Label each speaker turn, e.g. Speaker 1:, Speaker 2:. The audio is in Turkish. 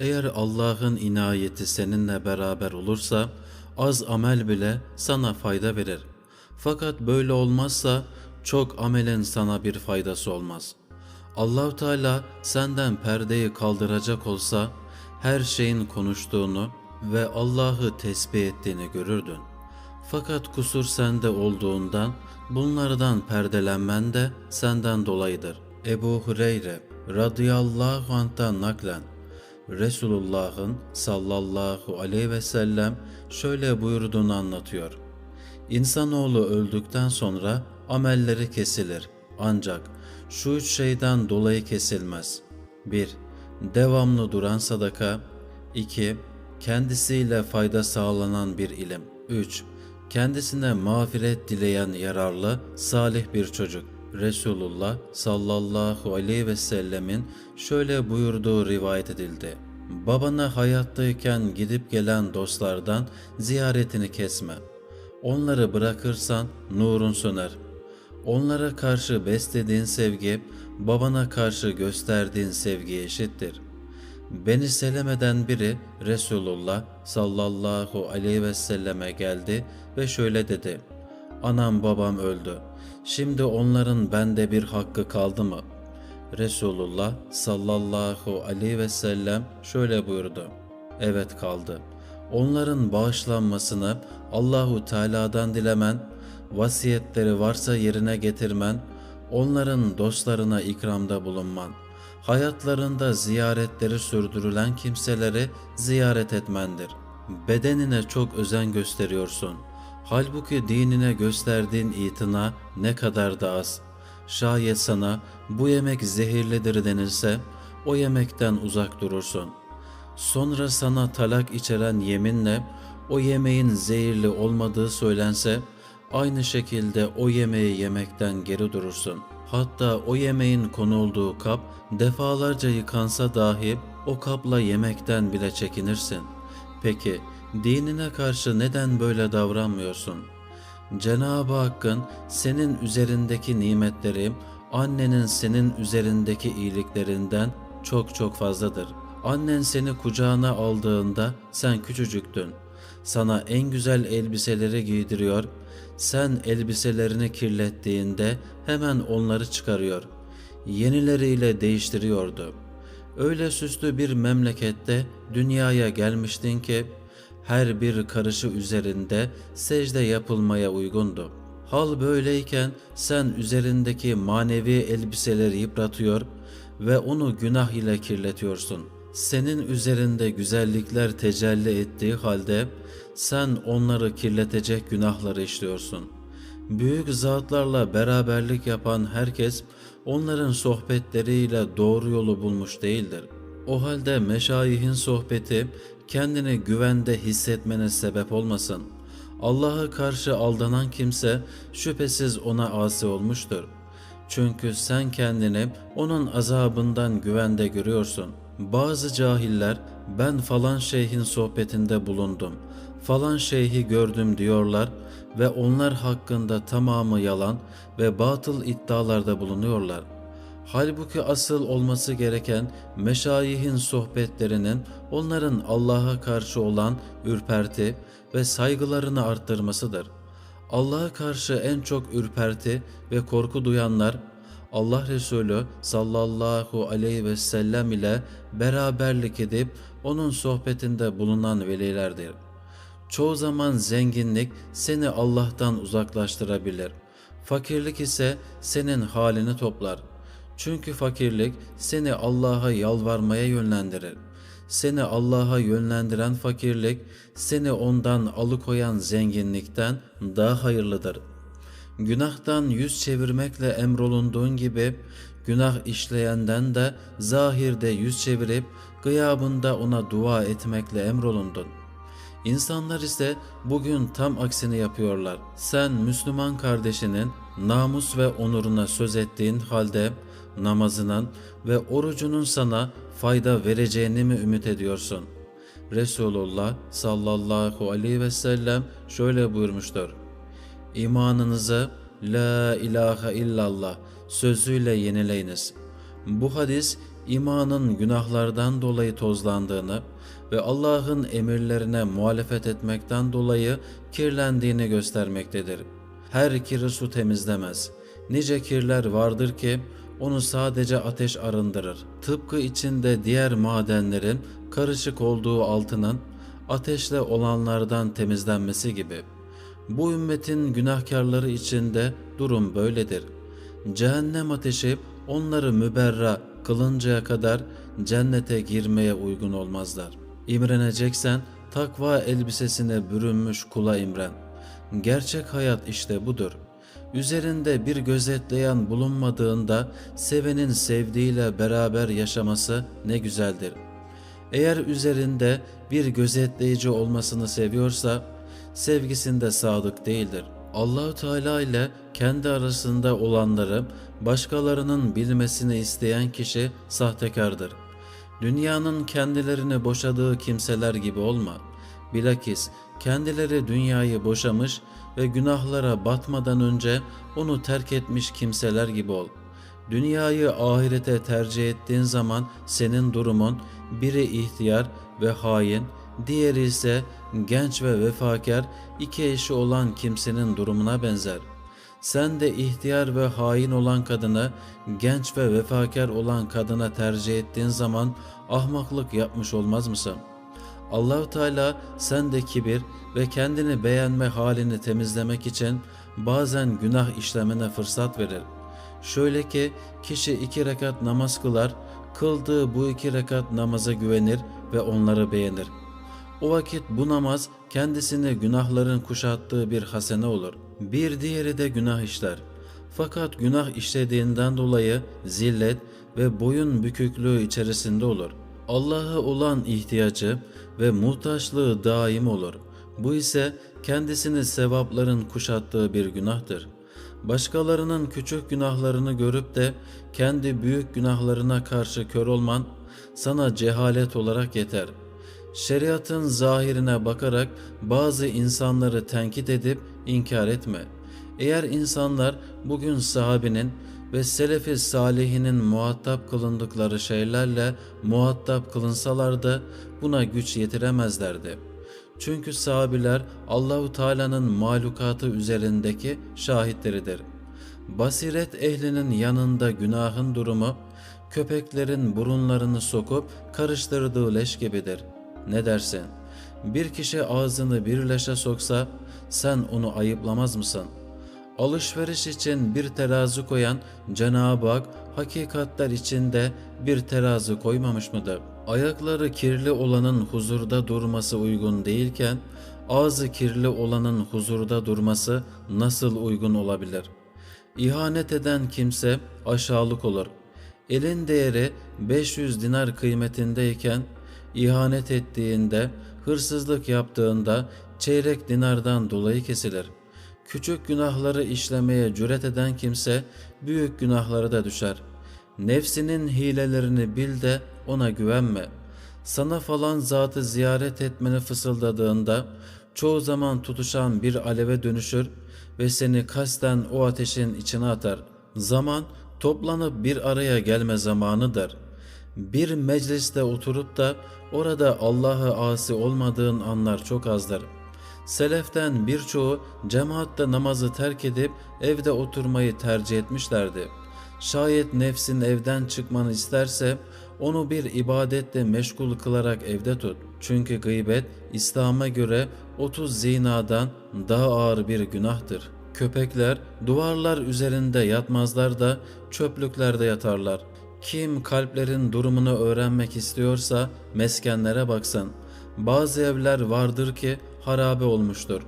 Speaker 1: Eğer Allah'ın inayeti seninle beraber olursa az amel bile sana fayda verir. Fakat böyle olmazsa çok amelin sana bir faydası olmaz. Allahu Teala senden perdeyi kaldıracak olsa her şeyin konuştuğunu ve Allah'ı tesbih ettiğini görürdün. Fakat kusur sende olduğundan bunlardan perdelenmen de senden dolayıdır. Ebu Hureyre radıyallahu anh'tan naklen Resulullah'ın sallallahu aleyhi ve sellem şöyle buyurduğunu anlatıyor. İnsanoğlu öldükten sonra amelleri kesilir. Ancak şu üç şeyden dolayı kesilmez. 1. Devamlı duran sadaka. 2. Kendisiyle fayda sağlanan bir ilim. 3. Kendisine mağfiret dileyen yararlı, salih bir çocuk. Resulullah sallallahu aleyhi ve sellemin şöyle buyurduğu rivayet edildi. Babana hayattayken gidip gelen dostlardan ziyaretini kesme. Onları bırakırsan nurun söner. Onlara karşı beslediğin sevgi, babana karşı gösterdiğin sevgiye eşittir. Beni selemeden biri Resulullah sallallahu aleyhi ve selleme geldi ve şöyle dedi. Anam babam öldü. Şimdi onların bende bir hakkı kaldı mı? Resulullah sallallahu aleyhi ve sellem şöyle buyurdu. Evet kaldı. Onların bağışlanmasını Allahu Teala'dan dilemen, vasiyetleri varsa yerine getirmen, onların dostlarına ikramda bulunman, hayatlarında ziyaretleri sürdürülen kimseleri ziyaret etmendir. Bedenine çok özen gösteriyorsun. Halbuki dinine gösterdiğin itina ne kadar da az. Şayet sana bu yemek zehirlidir denilse o yemekten uzak durursun. Sonra sana talak içeren yeminle o yemeğin zehirli olmadığı söylense aynı şekilde o yemeği yemekten geri durursun. Hatta o yemeğin konulduğu kap defalarca yıkansa dahi o kapla yemekten bile çekinirsin. Peki dinine karşı neden böyle davranmıyorsun? Cenab-ı Hakk'ın senin üzerindeki nimetleri annenin senin üzerindeki iyiliklerinden çok çok fazladır. Annen seni kucağına aldığında sen küçücüktün. Sana en güzel elbiseleri giydiriyor. Sen elbiselerini kirlettiğinde hemen onları çıkarıyor. Yenileriyle değiştiriyordu. Öyle süslü bir memlekette dünyaya gelmiştin ki her bir karışı üzerinde secde yapılmaya uygundu. Hal böyleyken sen üzerindeki manevi elbiseleri yıpratıyor ve onu günah ile kirletiyorsun. Senin üzerinde güzellikler tecelli ettiği halde sen onları kirletecek günahları işliyorsun. Büyük zatlarla beraberlik yapan herkes onların sohbetleriyle doğru yolu bulmuş değildir. O halde meşayihin sohbeti kendini güvende hissetmene sebep olmasın. Allah'a karşı aldanan kimse şüphesiz ona asi olmuştur. Çünkü sen kendini onun azabından güvende görüyorsun. Bazı cahiller ben falan şeyhin sohbetinde bulundum, falan şeyhi gördüm diyorlar ve onlar hakkında tamamı yalan ve batıl iddialarda bulunuyorlar. Halbuki asıl olması gereken meşayihin sohbetlerinin onların Allah'a karşı olan ürperti ve saygılarını arttırmasıdır. Allah'a karşı en çok ürperti ve korku duyanlar Allah Resulü sallallahu aleyhi ve sellem ile beraberlik edip onun sohbetinde bulunan velilerdir. Çoğu zaman zenginlik seni Allah'tan uzaklaştırabilir. Fakirlik ise senin halini toplar. Çünkü fakirlik seni Allah'a yalvarmaya yönlendirir. Seni Allah'a yönlendiren fakirlik seni ondan alıkoyan zenginlikten daha hayırlıdır. Günahtan yüz çevirmekle emrolunduğun gibi günah işleyenden de zahirde yüz çevirip gıyabında ona dua etmekle emrolundun. İnsanlar ise bugün tam aksini yapıyorlar. Sen Müslüman kardeşinin namus ve onuruna söz ettiğin halde namazının ve orucunun sana fayda vereceğini mi ümit ediyorsun? Resulullah sallallahu aleyhi ve sellem şöyle buyurmuştur. İmanınızı La ilahe illallah sözüyle yenileyiniz. Bu hadis imanın günahlardan dolayı tozlandığını ve Allah'ın emirlerine muhalefet etmekten dolayı kirlendiğini göstermektedir. Her kiri su temizlemez. Nice kirler vardır ki onu sadece ateş arındırır. Tıpkı içinde diğer madenlerin karışık olduğu altının ateşle olanlardan temizlenmesi gibi. Bu ümmetin günahkarları içinde durum böyledir. Cehennem ateşi onları müberra kılıncaya kadar cennete girmeye uygun olmazlar. İmreneceksen takva elbisesine bürünmüş kula imren. Gerçek hayat işte budur. Üzerinde bir gözetleyen bulunmadığında sevenin sevdiğiyle beraber yaşaması ne güzeldir. Eğer üzerinde bir gözetleyici olmasını seviyorsa sevgisinde sadık değildir. Allahu Teala ile kendi arasında olanları başkalarının bilmesini isteyen kişi sahtekardır. Dünyanın kendilerini boşadığı kimseler gibi olma. Bilakis kendileri dünyayı boşamış ve günahlara batmadan önce onu terk etmiş kimseler gibi ol. Dünyayı ahirete tercih ettiğin zaman senin durumun biri ihtiyar ve hain, diğeri ise genç ve vefakar iki eşi olan kimsenin durumuna benzer. Sen de ihtiyar ve hain olan kadını genç ve vefakar olan kadına tercih ettiğin zaman ahmaklık yapmış olmaz mısın? Allahu Teala sen de kibir ve kendini beğenme halini temizlemek için bazen günah işlemene fırsat verir. Şöyle ki kişi iki rekat namaz kılar, kıldığı bu iki rekat namaza güvenir ve onları beğenir. O vakit bu namaz kendisini günahların kuşattığı bir hasene olur. Bir diğeri de günah işler. Fakat günah işlediğinden dolayı zillet ve boyun büküklüğü içerisinde olur. Allah'a olan ihtiyacı ve muhtaçlığı daim olur. Bu ise kendisini sevapların kuşattığı bir günahtır. Başkalarının küçük günahlarını görüp de kendi büyük günahlarına karşı kör olman sana cehalet olarak yeter. Şeriatın zahirine bakarak bazı insanları tenkit edip inkar etme. Eğer insanlar bugün sahabinin ve selefi salihinin muhatap kılındıkları şeylerle muhatap kılınsalardı buna güç yetiremezlerdi. Çünkü sahabiler Allahu Teala'nın mahlukatı üzerindeki şahitleridir. Basiret ehlinin yanında günahın durumu köpeklerin burunlarını sokup karıştırdığı leş gibidir. Ne dersin? Bir kişi ağzını bir leşe soksa sen onu ayıplamaz mısın?'' Alışveriş için bir terazi koyan Cenab-ı Hak hakikatler içinde bir terazi koymamış mıdır? Ayakları kirli olanın huzurda durması uygun değilken ağzı kirli olanın huzurda durması nasıl uygun olabilir? İhanet eden kimse aşağılık olur. Elin değeri 500 dinar kıymetindeyken ihanet ettiğinde, hırsızlık yaptığında çeyrek dinardan dolayı kesilir.'' Küçük günahları işlemeye cüret eden kimse büyük günahlara da düşer. Nefsinin hilelerini bil de ona güvenme. Sana falan zatı ziyaret etmeni fısıldadığında çoğu zaman tutuşan bir aleve dönüşür ve seni kasten o ateşin içine atar. Zaman toplanıp bir araya gelme zamanıdır. Bir mecliste oturup da orada Allah'a asi olmadığın anlar çok azdır.'' Seleften birçoğu cemaatte namazı terk edip evde oturmayı tercih etmişlerdi. Şayet nefsin evden çıkmanı isterse onu bir ibadetle meşgul kılarak evde tut. Çünkü gıybet İslam'a göre 30 zinadan daha ağır bir günahtır. Köpekler duvarlar üzerinde yatmazlar da çöplüklerde yatarlar. Kim kalplerin durumunu öğrenmek istiyorsa meskenlere baksın. Bazı evler vardır ki harabe olmuştur.